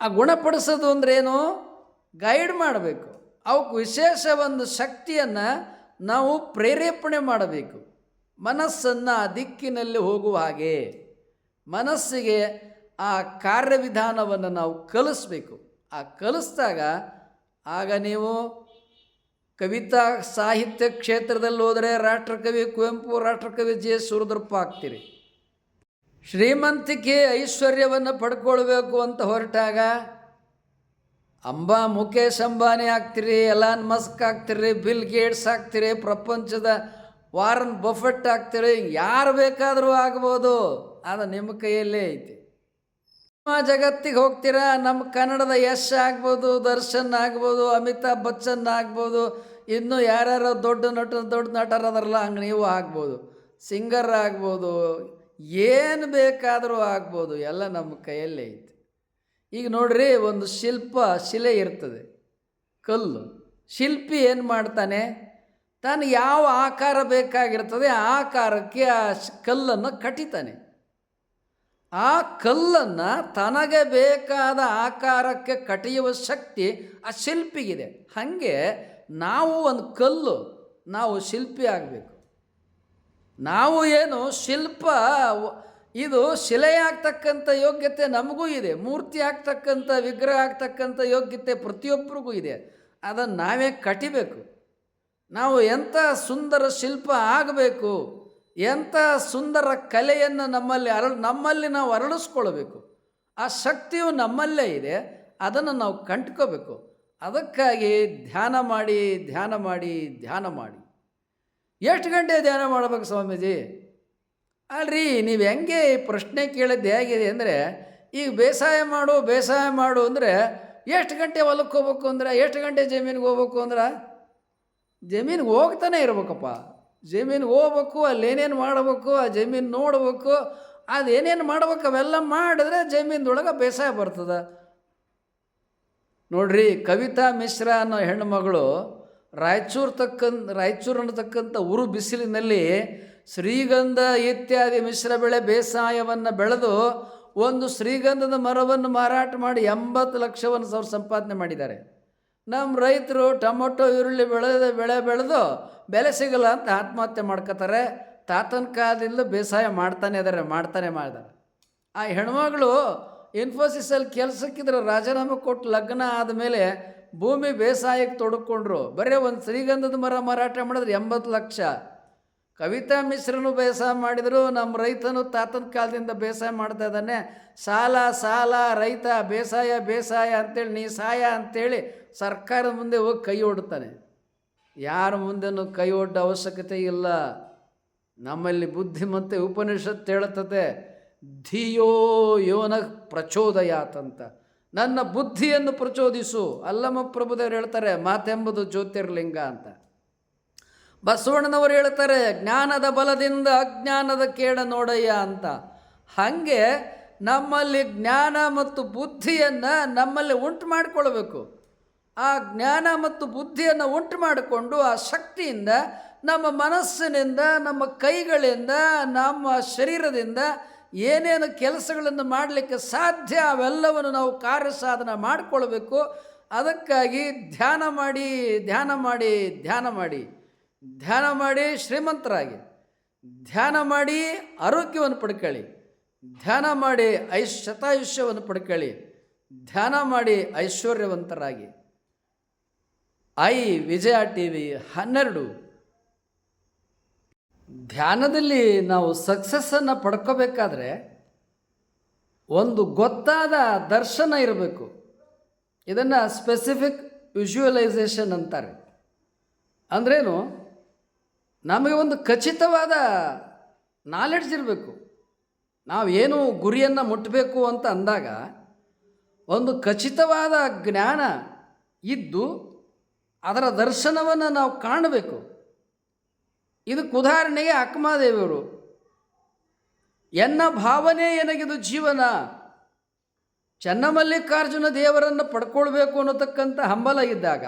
ಆ ಗುಣಪಡಿಸೋದು ಅಂದ್ರೇನು? ಗೈಡ್ ಮಾಡಬೇಕು. ಅವಕ್ಕೆ ವಿಶೇಷ ಒಂದು ಶಕ್ತಿಯನ್ನು ನಾವು ಪ್ರೇರೇಪಣೆ ಮಾಡಬೇಕು. ಮನಸ್ಸನ್ನು ಆ ದಿಕ್ಕಿನಲ್ಲಿ ಹೋಗುವ ಹಾಗೆ. ಮನಸ್ಸಿಗೆ ಆ ಕಾರ್ಯವಿಧಾನವನ್ನು ನಾವು ಕಲಿಸ್ಬೇಕು. ಆ ಕಲಿಸಿದಾಗ ಆಗ ನೀವು ಕವಿತಾ ಸಾಹಿತ್ಯ ಕ್ಷೇತ್ರದಲ್ಲಿ ಹೋದರೆ ರಾಷ್ಟ್ರಕವಿ ಕುವೆಂಪು, ರಾಷ್ಟ್ರಕವಿ ಜಿ. ಸುರದ್ರಪ್ಪ ಆಗ್ತೀರಿ. ಶ್ರೀಮಂತಿಕೆ ಐಶ್ವರ್ಯವನ್ನು ಪಡ್ಕೊಳ್ಬೇಕು ಅಂತ ಹೊರಟಾಗ, ಅಂಬಾ ಮುಖೇಶ್ ಅಂಬಾನಿ ಆಗ್ತೀರಿ, ಎಲಾನ್ ಮಸ್ಕ್ ಆಗ್ತೀರಿ, ಬಿಲ್ ಗೇಟ್ಸ್ ಆಗ್ತೀರಿ, ಪ್ರಪಂಚದ ವಾರನ್ ಬಫೆಟ್ ಆಗ್ತೀರಿ, ಯಾರು ಬೇಕಾದರೂ ಆಗ್ಬೋದು. ಅದು ನಿಮ್ಮ ಕೈಯಲ್ಲೇ ಐತಿ. ನಿಮ್ಮ ಜಗತ್ತಿಗೆ ಹೋಗ್ತೀರಾ ನಮ್ಮ ಕನ್ನಡದ ಯಶ್ ಆಗ್ಬೋದು, ದರ್ಶನ್ ಆಗ್ಬೋದು, ಅಮಿತಾಬ್ ಬಚ್ಚನ್ ಆಗ್ಬೋದು ಇನ್ನೂ ಯಾರ್ಯಾರ ದೊಡ್ಡ ನಟ, ದೊಡ್ಡ ನಟರದಾರಲ್ಲ ಹಂಗೆ ನೀವು ಆಗ್ಬೋದು. ಸಿಂಗರ್ ಆಗ್ಬೋದು. ಏನು ಬೇಕಾದರೂ ಆಗ್ಬೋದು. ಎಲ್ಲ ನಮ್ಮ ಕೈಯಲ್ಲೇ ಐತೆ. ಈಗ ನೋಡ್ರಿ, ಒಂದು ಶಿಲ್ಪ ಶಿಲೆ ಇರ್ತದೆ. ಕಲ್ಲು. ಶಿಲ್ಪಿ ಏನು ಮಾಡ್ತಾನೆ? ತಾನು ಯಾವ ಆಕಾರ ಬೇಕಾಗಿರ್ತದೆ, ಆ ಆಕಾರಕ್ಕೆ ಆ ಕಲ್ಲನ್ನು ಕಟ್ಟಿತಾನೆ. ಆ ಕಲ್ಲನ್ನು ತನಗೆ ಬೇಕಾದ ಆಕಾರಕ್ಕೆ ಕಟಿಯುವ ಶಕ್ತಿ ಆ ಶಿಲ್ಪಿಗಿದೆ. ಹಾಗೆ ನಾವು ಒಂದು ಕಲ್ಲು, ನಾವು ಶಿಲ್ಪಿ ಆಗಬೇಕು. ನಾವು ಏನು ಶಿಲ್ಪ, ಇದು ಶಿಲೆ ಆಗ್ತಕ್ಕಂಥ ಯೋಗ್ಯತೆ ನಮಗೂ ಇದೆ, ಮೂರ್ತಿ ಆಗ್ತಕ್ಕಂಥ, ವಿಗ್ರಹ ಆಗ್ತಕ್ಕಂಥ ಯೋಗ್ಯತೆ ಪ್ರತಿಯೊಬ್ಬರಿಗೂ ಇದೆ. ಅದನ್ನು ನಾವೇ ಕಟಿಬೇಕು ನಾವು ಎಂಥ ಸುಂದರ ಶಿಲ್ಪ ಆಗಬೇಕು, ಎಂಥ ಸುಂದರ ಕಲೆಯನ್ನು ನಮ್ಮಲ್ಲಿ ಅರಳು, ನಮ್ಮಲ್ಲಿ ನಾವು ಅರಳಿಸ್ಕೊಳ್ಬೇಕು, ಆ ಶಕ್ತಿಯು ನಮ್ಮಲ್ಲೇ ಇದೆ, ಅದನ್ನು ನಾವು ಕಂಟ್ಕೋಬೇಕು ಅದಕ್ಕಾಗಿ ಧ್ಯಾನ ಮಾಡಿ ಧ್ಯಾನ ಮಾಡಿ ಧ್ಯಾನ ಮಾಡಿ. ಎಷ್ಟು ಗಂಟೆ ಧ್ಯಾನ ಮಾಡ್ಬೇಕು ಸ್ವಾಮೀಜಿ? ಅಲ್ರಿ, ನೀವು ಹೆಂಗೆ ಪ್ರಶ್ನೆ ಕೇಳಿದ್ದು ಹೇಗಿದೆ ಅಂದರೆ, ಈಗ ಬೇಸಾಯ ಮಾಡು ಬೇಸಾಯ ಮಾಡು ಅಂದರೆ ಎಷ್ಟು ಗಂಟೆ ಹೊಲಕ್ಕೆ ಹೋಗ್ಬೇಕು ಅಂದ್ರೆ, ಎಷ್ಟು ಗಂಟೆ ಜಮೀನಿಗೆ ಹೋಗ್ಬೇಕು ಅಂದ್ರೆ? ಜಮೀನಿಗೆ ಹೋಗ್ತಾನೆ ಇರ್ಬೇಕಪ್ಪ. ಜಮೀನಿಗೆ ಹೋಗ್ಬೇಕು, ಅಲ್ಲಿ ಏನೇನು ಮಾಡಬೇಕು, ಆ ಜಮೀನು ನೋಡ್ಬೇಕು ಅದು ಏನೇನು ಮಾಡ್ಬೇಕು ಅವೆಲ್ಲ ಮಾಡಿದ್ರೆ ಜಮೀನ್ದೊಳಗೆ ಬೇಸಾಯ ಬರ್ತದೆ. ನೋಡ್ರಿ ಕವಿತಾ ಮಿಶ್ರಾ ಅನ್ನೋ ಹೆಣ್ಣುಮಗಳು ರಾಯಚೂರು ತಕ್ಕಂತ ರಾಯಚೂರು ಅನ್ನತಕ್ಕಂಥ ಉರು ಬಿಸಿಲಿನಲ್ಲಿ ಶ್ರೀಗಂಧ ಇತ್ಯಾದಿ ಮಿಶ್ರ ಬೆಳೆ ಬೇಸಾಯವನ್ನು ಬೆಳೆದು ಒಂದು ಶ್ರೀಗಂಧದ ಮರವನ್ನು ಮಾರಾಟ ಮಾಡಿ ಎಂಬತ್ತು ಲಕ್ಷವನ್ನು ಸಾವಿರ ಸಂಪಾದನೆ ಮಾಡಿದ್ದಾರೆ. ನಮ್ಮ ರೈತರು ಟೊಮೊಟೊ, ಈರುಳ್ಳಿ ಬೆಳೆದ ಬೆಳೆ ಬೆಳೆದು ಬೆಲೆ ಸಿಗಲ್ಲ ಅಂತ ಆತ್ಮಹತ್ಯೆ ಮಾಡ್ಕೋತಾರೆ. ತಾತನ ಕಾಲದಿಂದ ಬೇಸಾಯ ಮಾಡ್ತಾನೆ ಇದ್ದಾರೆ, ಮಾಡ್ತಾನೆ ಮಾಡಿದ್ದಾರೆ ಆ ಹೆಣ್ಮಗಳು ಇನ್ಫೋಸಿಸಲ್ಲಿ ಕೆಲಸಕ್ಕಿದ್ರೆ ರಾಜೀನಾಮೆ ಕೊಟ್ಟು ಲಗ್ನ ಆದಮೇಲೆ ಭೂಮಿ ಬೇಸಾಯಕ್ಕೆ ತೊಡಕೊಂಡ್ರು. ಬರೀ ಒಂದು ಶ್ರೀಗಂಧದ ಮರ ಮಾರಾಟ ಮಾಡಿದ್ರೆ ಎಂಬತ್ತು ಲಕ್ಷ. ಕವಿತಾ ಮಿಶ್ರನು ಬೇಸಾಯ ಮಾಡಿದರು ನಮ್ಮ ರೈತನು ತಾತನ ಕಾಲದಿಂದ ಬೇಸಾಯ ಮಾಡ್ತಾ ಇದ್ದಾನೆ. ಸಾಲ ಸಾಲ, ರೈತ, ಬೇಸಾಯ ಬೇಸಾಯ ಅಂತೇಳಿ, ನೀ ಸಾಯ ಅಂತೇಳಿ ಸರ್ಕಾರದ ಮುಂದೆ ಹೋಗಿ ಕೈ ಒಡ್ತಾನೆ. ಯಾರ ಮುಂದೆನೂ ಕೈ ಒಡ್ಡ ಅವಶ್ಯಕತೆ ಇಲ್ಲ. ನಮ್ಮಲ್ಲಿ ಬುದ್ಧಿಮತ್ತೆ ಉಪನಿಷತ್ತು ಹೇಳುತ್ತದೆ ಧಿಯೋ ಯೋನ ಪ್ರಚೋದಯಾತಂತ. ನನ್ನ ಬುದ್ಧಿಯನ್ನು ಪ್ರಚೋದಿಸು. ಅಲ್ಲಮ್ಮ ಪ್ರಭುದೇವರು ಹೇಳ್ತಾರೆ, ಮಾತೆಂಬುದು ಜ್ಯೋತಿರ್ಲಿಂಗ ಅಂತ. ಬಸವಣ್ಣನವರು ಹೇಳ್ತಾರೆ, ಜ್ಞಾನದ ಬಲದಿಂದ ಅಜ್ಞಾನದ ಕೇಡ ನೋಡಯ್ಯ ಅಂತ. ಹಾಗೆ ನಮ್ಮಲ್ಲಿ ಜ್ಞಾನ ಮತ್ತು ಬುದ್ಧಿಯನ್ನು ನಮ್ಮಲ್ಲಿ ಉಂಟು ಮಾಡಿಕೊಳ್ಬೇಕು. ಆ ಜ್ಞಾನ ಮತ್ತು ಬುದ್ಧಿಯನ್ನು ಉಂಟು ಮಾಡಿಕೊಂಡು ಆ ಶಕ್ತಿಯಿಂದ ನಮ್ಮ ಮನಸ್ಸಿನಿಂದ, ನಮ್ಮ ಕೈಗಳಿಂದ, ನಮ್ಮ ಶರೀರದಿಂದ ಏನೇನು ಕೆಲಸಗಳನ್ನು ಮಾಡಲಿಕ್ಕೆ ಸಾಧ್ಯ ಅವೆಲ್ಲವನ್ನು ನಾವು ಕಾರ್ಯ ಸಾಧನ ಮಾಡಿಕೊಳ್ಬೇಕು. ಅದಕ್ಕಾಗಿ ಧ್ಯಾನ ಮಾಡಿ ಧ್ಯಾನ ಮಾಡಿ ಧ್ಯಾನ ಮಾಡಿ. ಧ್ಯಾನ ಮಾಡಿ ಶ್ರೀಮಂತರಾಗಿ. ಧ್ಯಾನ ಮಾಡಿ ಆರೋಗ್ಯವನ್ನು ಪಡ್ಕೊಳ್ಳಿ. ಧ್ಯಾನ ಮಾಡಿ ಐಶ್, ಶತಾಯುಷ್ಯವನ್ನು ಪಡ್ಕೊಳ್ಳಿ. ಧ್ಯಾನ ಮಾಡಿ ಐಶ್ವರ್ಯವಂತರಾಗಿ. ಐ ವಿಜಯ ಟಿ ವಿ ಹನ್ನೆರಡು. ಧ್ಯಾನದಲ್ಲಿ ನಾವು ಸಕ್ಸಸ್ಸನ್ನು ಪಡ್ಕೋಬೇಕಾದ್ರೆ ಒಂದು ಗೊತ್ತಾದ ದರ್ಶನ ಇರಬೇಕು. ಇದನ್ನು ಸ್ಪೆಸಿಫಿಕ್ ವಿಜುವಲೈಸೇಷನ್ ಅಂತಾರೆ. ಅಂದ್ರೇನು? ನಮಗೆ ಒಂದು ಖಚಿತವಾದ ನಾಲೆಡ್ಜ್ ಇರಬೇಕು. ನಾವು ಏನು ಗುರಿಯನ್ನು ಮುಟ್ಟಬೇಕು ಅಂತ ಅಂದಾಗ ಒಂದು ಖಚಿತವಾದ ಜ್ಞಾನ ಇದ್ದು ಅದರ ದರ್ಶನವನ್ನು ನಾವು ಕಾಣಬೇಕು. ಇದಕ್ಕೆ ಉದಾಹರಣೆಗೆ ಅಕ್ಕಮಾದೇವಿಯವರು ಎನ್ನ ಭಾವನೆ ಎನಗಿದು ಜೀವನ. ಚನ್ನಮಲ್ಲಿಕಾರ್ಜುನ ದೇವರನ್ನು ಪಡ್ಕೊಳ್ಬೇಕು ಅನ್ನತಕ್ಕಂಥ ಹಂಬಲ ಇದ್ದಾಗ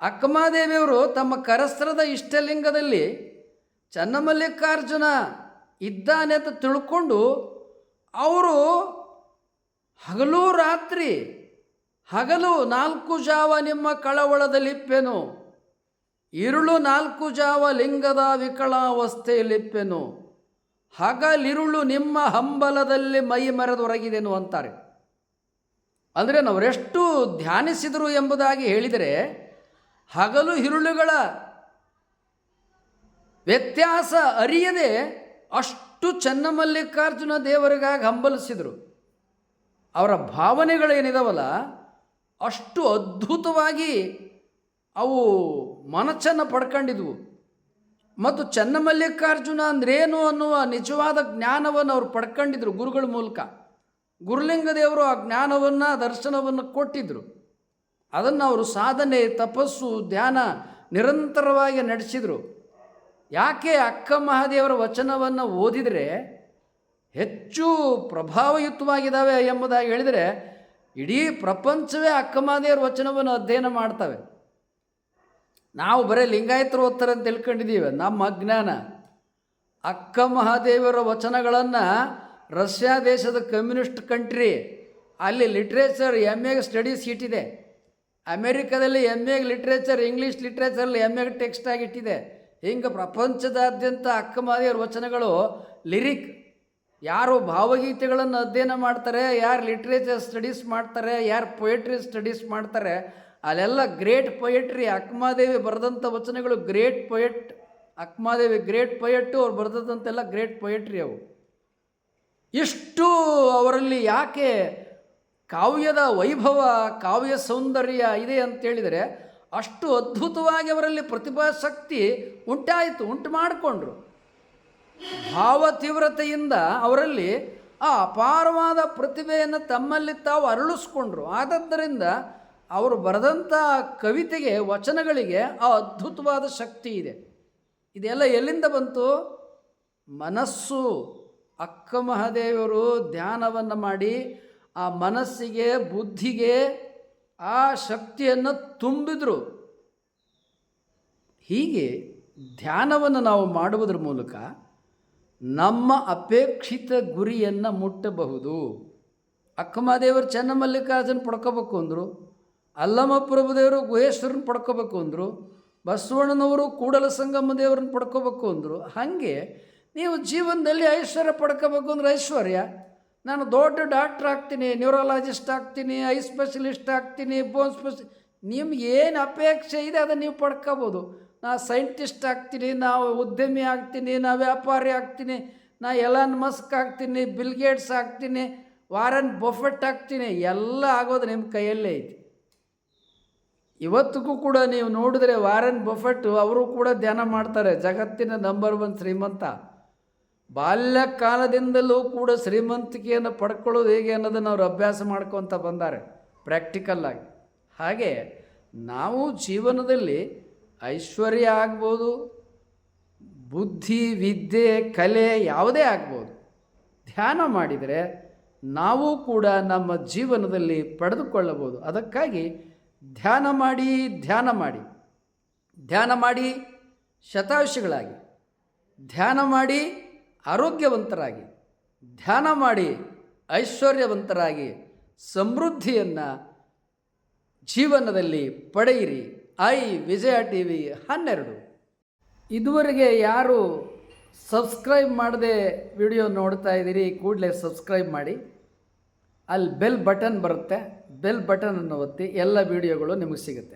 ಅಕ್ಕಮಾದೇವಿಯವರು ತಮ್ಮ ಕರಸ್ತ್ರದ ಇಷ್ಟಲಿಂಗದಲ್ಲಿ ಚನ್ನಮಲ್ಲಿಕಾರ್ಜುನ ಇದ್ದಾನೆ ಅಂತ ತಿಳ್ಕೊಂಡು ಅವರು ಹಗಲು ರಾತ್ರಿ ಹಗಲು ನಾಲ್ಕು ಜಾವ ನಿಮ್ಮ ಕಳವಳದಲ್ಲಿಪ್ಪೆನು ಇರುಳು ನಾಲ್ಕು ಜಾವ ಲಿಂಗದ ವಿಕಳಾವಸ್ಥೆಯಲ್ಲಿಪ್ಪೆನು ಹಗಲಿರುಳು ನಿಮ್ಮ ಹಂಬಲದಲ್ಲಿ ಮೈ ಮರೆದೊರಗಿದೆನು ಅಂತಾರೆ. ಅಂದರೆ ನಾವರೆಷ್ಟು ಧ್ಯಾನಿಸಿದರು ಎಂಬುದಾಗಿ ಹೇಳಿದರೆ ಹಗಲು ಹಿರುಳುಗಳ ವ್ಯತ್ಯಾಸ ಅರಿಯದೆ ಅಷ್ಟು ಚನ್ನಮಲ್ಲಿಕಾರ್ಜುನ ದೇವರಿಗಾಗಿ ಹಂಬಲಿಸಿದರು. ಅವರ ಭಾವನೆಗಳೇನಿದಾವಲ್ಲ, ಅಷ್ಟು ಅದ್ಭುತವಾಗಿ ಅವು ಮನಸ್ಸನ್ನು ಪಡ್ಕೊಂಡಿದ್ವು. ಮತ್ತು ಚನ್ನಮಲ್ಲಿಕಾರ್ಜುನ ಅಂದ್ರೇನು ಅನ್ನುವ ನಿಜವಾದ ಜ್ಞಾನವನ್ನು ಅವರು ಪಡ್ಕೊಂಡಿದ್ರು ಗುರುಗಳ ಮೂಲಕ. ಗುರುಲಿಂಗದೇವರು ಆ ಜ್ಞಾನವನ್ನು, ದರ್ಶನವನ್ನು ಕೊಟ್ಟಿದ್ದರು ಅದನ್ನು ಅವರು ಸಾಧನೆ, ತಪಸ್ಸು, ಧ್ಯಾನ ನಿರಂತರವಾಗಿ ನಡೆಸಿದರು. ಯಾಕೆ ಅಕ್ಕ ಮಹಾದೇವರ ವಚನವನ್ನು ಓದಿದರೆ ಹೆಚ್ಚು ಪ್ರಭಾವಯುತವಾಗಿದ್ದಾವೆ ಎಂಬುದಾಗಿ ಹೇಳಿದರೆ, ಇಡೀ ಪ್ರಪಂಚವೇ ಅಕ್ಕ ಮಹಾದೇವರ ವಚನವನ್ನು ಅಧ್ಯಯನ ಮಾಡ್ತವೆ. ನಾವು ಬರೀ ಲಿಂಗಾಯತರು ಓದ್ತಾರೆ ಅಂತ ತಿಳ್ಕೊಂಡಿದ್ದೀವಿ. ನಮ್ಮ ಅಜ್ಞಾನ. ಅಕ್ಕ ಮಹಾದೇವರ ವಚನಗಳನ್ನು ರಷ್ಯಾ ದೇಶದ ಕಮ್ಯುನಿಸ್ಟ್ ಕಂಟ್ರಿ, ಅಲ್ಲಿ ಲಿಟ್ರೇಚರ್ ಎಂ ಎಗೆ ಸ್ಟಡಿ ಸೀಟ್ ಇದೆ ಅಮೇರಿಕಾದಲ್ಲಿ ಎಂ ಎಗೆ ಲಿಟ್ರೇಚರ್, ಇಂಗ್ಲೀಷ್ ಲಿಟ್ರೇಚರಲ್ಲಿ ಎಂ ಎಗೆ ಟೆಕ್ಸ್ಟ್ ಆಗಿಟ್ಟಿದೆ ಹಿಂಗೆ ಪ್ರಪಂಚದಾದ್ಯಂತ ಅಕ್ಕ ಮಹಾದೇವರ ವಚನಗಳು ಲಿರಿಕ್. ಯಾರು ಭಾವಗೀತೆಗಳನ್ನು ಅಧ್ಯಯನ ಮಾಡ್ತಾರೆ, ಯಾರು ಲಿಟ್ರೇಚರ್ ಸ್ಟಡೀಸ್ ಮಾಡ್ತಾರೆ, ಯಾರು ಪೊಯೆಟ್ರಿ ಸ್ಟಡೀಸ್ ಮಾಡ್ತಾರೆ ಅಲ್ಲೆಲ್ಲ ಗ್ರೇಟ್ ಪೊಯೆಟ್ರಿ ಅಕ್ಮಾದೇವಿ ಬರೆದಂಥ ವಚನಗಳು great poet. Akkamadevi great poet ಅವ್ರು ಬರೆದಂತೆಲ್ಲ ಗ್ರೇಟ್ ಪೊಯೆಟ್ರಿ ಅವು. ಇಷ್ಟು ಅವರಲ್ಲಿ ಯಾಕೆ ಕಾವ್ಯದ ವೈಭವ, ಕಾವ್ಯ ಸೌಂದರ್ಯ ಇದೆ ಅಂತೇಳಿದರೆ ಅಷ್ಟು ಅದ್ಭುತವಾಗಿ ಅವರಲ್ಲಿ ಪ್ರತಿಭಾಶಕ್ತಿ ಉಂಟಾಯಿತು, ಉಂಟು ಮಾಡಿಕೊಂಡ್ರು. ಭಾವ ತೀವ್ರತೆಯಿಂದ ಅವರಲ್ಲಿ ಆ ಅಪಾರವಾದ ಪ್ರತಿಭೆಯನ್ನು ತಮ್ಮಲ್ಲಿ ತಾವು ಅರಳಿಸ್ಕೊಂಡ್ರು. ಆದದ್ದರಿಂದ ಅವರು ಬರೆದಂಥ ಕವಿತೆಗೆ, ವಚನಗಳಿಗೆ ಆ ಅದ್ಭುತವಾದ ಶಕ್ತಿ ಇದೆ. ಇದೆಲ್ಲ ಎಲ್ಲಿಂದ ಬಂತು? ಮನಸ್ಸು, ಅಕ್ಕ ಮಹಾದೇವರು ಧ್ಯಾನವನ್ನು ಮಾಡಿ, ಆ ಮನಸ್ಸಿಗೆ, ಬುದ್ಧಿಗೆ ಆ ಶಕ್ತಿಯನ್ನು ತುಂಬಿದ್ರು. ಹೀಗೆ ಧ್ಯಾನವನ್ನು ನಾವು ಮಾಡುವುದರ ಮೂಲಕ ನಮ್ಮ ಅಪೇಕ್ಷಿತ ಗುರಿಯನ್ನು ಮುಟ್ಟಬಹುದು. ಅಕ್ಕಮಹಾದೇವರು ಚೆನ್ನಮಲ್ಲಿಕಾರ್ಜುನ ಪಡ್ಕೋಬೇಕು ಅಂದರು. ಅಲ್ಲಮ ಪ್ರಭುದೇವರು ಗುಹೇಶ್ವರನ ಪಡ್ಕೋಬೇಕು ಅಂದರು, ಬಸವಣ್ಣನವರು ಕೂಡಲ ಸಂಗಮ ದೇವರನ್ನ ಪಡ್ಕೋಬೇಕು ಅಂದರು. ಹಾಗೆ ನೀವು ಜೀವನದಲ್ಲಿ ಐಶ್ವರ್ಯ ಪಡ್ಕೋಬೇಕು ಅಂದ್ರೆ ಐಶ್ವರ್ಯ. ನಾನು ದೊಡ್ಡ ಡಾಕ್ಟ್ರ್ ಆಗ್ತೀನಿ, ನ್ಯೂರಾಲಜಿಸ್ಟ್ ಆಗ್ತೀನಿ, ಐ ಸ್ಪೆಷಲಿಸ್ಟ್ ಆಗ್ತೀನಿ, ಬೋನ್ ಸ್ಪೆಷ, ನಿಮ್ಗೆ ಏನು ಅಪೇಕ್ಷೆ ಇದೆ ಅದನ್ನು ನೀವು ಪಡ್ಕೋಬೋದು. ನಾ ಸೈಂಟಿಸ್ಟ್ ಆಗ್ತೀನಿ ನಾವು ಉದ್ಯಮಿ ಆಗ್ತೀನಿ, ನಾ ವ್ಯಾಪಾರಿ ಆಗ್ತೀನಿ, ನಾ ಎಲಾನ್ ಮಸ್ಕ್ ಆಗ್ತೀನಿ ಬಿಲ್ಗೇಟ್ಸ್ ಆಗ್ತೀನಿ ವಾರನ್ ಬೊಫೆಟ್ ಆಗ್ತೀನಿ, ಎಲ್ಲ ಆಗೋದು ನಿಮ್ಮ ಕೈಯಲ್ಲೇ ಐತಿ. ಇವತ್ತಿಗೂ ಕೂಡ ನೀವು ನೋಡಿದ್ರೆ ವಾರನ್ ಬಫೆಟ್ ಅವರು ಕೂಡ ಧ್ಯಾನ ಮಾಡ್ತಾರೆ, ಜಗತ್ತಿನ ನಂಬರ್ ಒನ್ ಶ್ರೀಮಂತ. ಬಾಲ್ಯ ಕಾಲದಿಂದಲೂ ಕೂಡ ಶ್ರೀಮಂತಿಕೆಯನ್ನು ಪಡ್ಕೊಳ್ಳೋದು ಹೇಗೆ ಅನ್ನೋದನ್ನು ಅವರು ಅಭ್ಯಾಸ ಮಾಡ್ಕೊತ ಬಂದಾರೆ ಪ್ರಾಕ್ಟಿಕಲ್ಲಾಗಿ ಹಾಗೆ ನಾವು ಜೀವನದಲ್ಲಿ ಐಶ್ವರ್ಯ ಆಗ್ಬೋದು, ಬುದ್ಧಿ, ವಿದ್ಯೆ, ಕಲೆ ಯಾವುದೇ ಆಗ್ಬೋದು, ಧ್ಯಾನ ಮಾಡಿದರೆ ನಾವು ಕೂಡ ನಮ್ಮ ಜೀವನದಲ್ಲಿ ಪಡೆದುಕೊಳ್ಳಬಹುದು. ಅದಕ್ಕಾಗಿ ಧ್ಯಾನ ಮಾಡಿ ಧ್ಯಾನ ಮಾಡಿ. ಧ್ಯಾನ ಮಾಡಿ ಶತಾಯುಷಿಗಳಾಗಿ. ಧ್ಯಾನ ಮಾಡಿ ಆರೋಗ್ಯವಂತರಾಗಿ. ಧ್ಯಾನ ಮಾಡಿ ಐಶ್ವರ್ಯವಂತರಾಗಿ ಸಮೃದ್ಧಿಯನ್ನು ಜೀವನದಲ್ಲಿ ಪಡೆಯಿರಿ. ಐ ವಿಜಯ ಟಿ ವಿ ಹನ್ನೆರಡು. ಇದುವರೆಗೆ ಯಾರು ಸಬ್ಸ್ಕ್ರೈಬ್ ಮಾಡದೆ ವಿಡಿಯೋ ನೋಡ್ತಾ ಇದ್ದೀರಿ, ಕೂಡಲೇ ಸಬ್ಸ್ಕ್ರೈಬ್ ಮಾಡಿ. ಅಲ್ಲಿ ಬೆಲ್ ಬಟನ್ ಬರುತ್ತೆ ಬೆಲ್ ಬಟನನ್ನು ಒತ್ತಿ ಎಲ್ಲ ವಿಡಿಯೋಗಳು ನಿಮಗೆ ಸಿಗುತ್ತೆ.